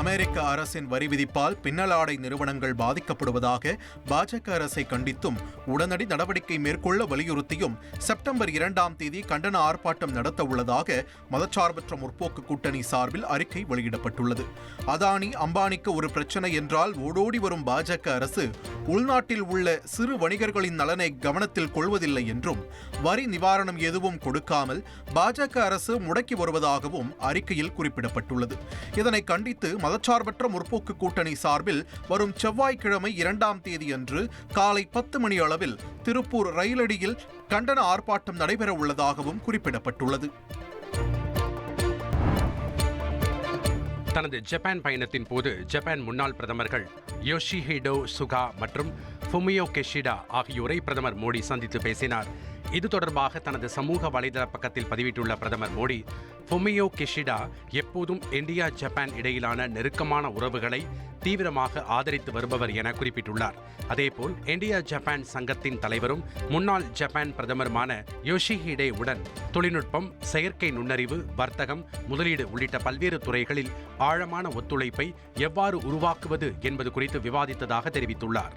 அமெரிக்க அரசின் வரி விதிப்பால் பின்னலாடை நிறுவனங்கள் பாதிக்கப்படுவதாக பாஜக அரசை கண்டித்தும் உடனடி நடவடிக்கை மேற்கொள்ள வலியுறுத்தியும் செப்டம்பர் இரண்டாம் தேதி கண்டன ஆர்ப்பாட்டம் நடத்த உள்ளதாக மதச்சார்பற்ற முற்போக்கு கூட்டணி சார்பில் அறிக்கை வெளியிடப்பட்டுள்ளது. அதானி அம்பானிக்கு ஒரு பிரச்சனை என்றால் ஓடோடி வரும் பாஜக அரசு உள்நாட்டில் உள்ள சிறு வணிகர்களின் நலனை கவனத்தில் கொள்வதில்லை என்றும் வரி நிவாரணம் எதுவும் கொடுக்காமல் பாஜக அரசு முடக்கி வருவதாகவும் அறிக்கையில் குறிப்பிடப்பட்டுள்ளது. இதனை கண்டித்து மதச்சார்பற்ற முற்போக்கு கூட்டணி சார்பில் வரும் செவ்வாய்க்கிழமை இரண்டாம் தேதியன்று காலை பத்து மணி அளவில் திருப்பூர் ரயிலடியில் கண்டன ஆர்ப்பாட்டம் நடைபெற உள்ளதாகவும் குறிப்பிடப்பட்டுள்ளது. தனது ஜப்பான் பயணத்தின் போது ஜப்பான் முன்னாள் பிரதமர்கள் யோஷிஹிடோ சுகா மற்றும் ஃபுமியோ கெஷிடா ஆகியோரை பிரதமர் மோடி சந்தித்து பேசினார். இது தொடர்பாக தனது சமூக வலைதள பக்கத்தில் பதிவிட்டுள்ள பிரதமர் மோடி ஃபுமியோ கெஷிடா எப்போதும் இந்தியா ஜப்பான் இடையிலான நெருக்கமான உறவுகளை தீவிரமாக ஆதரித்து வருபவர் என குறிப்பிட்டுள்ளார். அதேபோல் இந்தியா ஜப்பான் சங்கத்தின் தலைவரும் முன்னாள் ஜப்பான் பிரதமருமான யோஷிஹிடே உடன் தொழில்நுட்பம் செயற்கை நுண்ணறிவு வர்த்தகம் முதலீடு உள்ளிட்ட பல்வேறு துறைகளில் ஆழமான ஒத்துழைப்பை எவ்வாறு உருவாக்குவது என்பது குறித்து விவாதித்ததாக தெரிவித்துள்ளார்.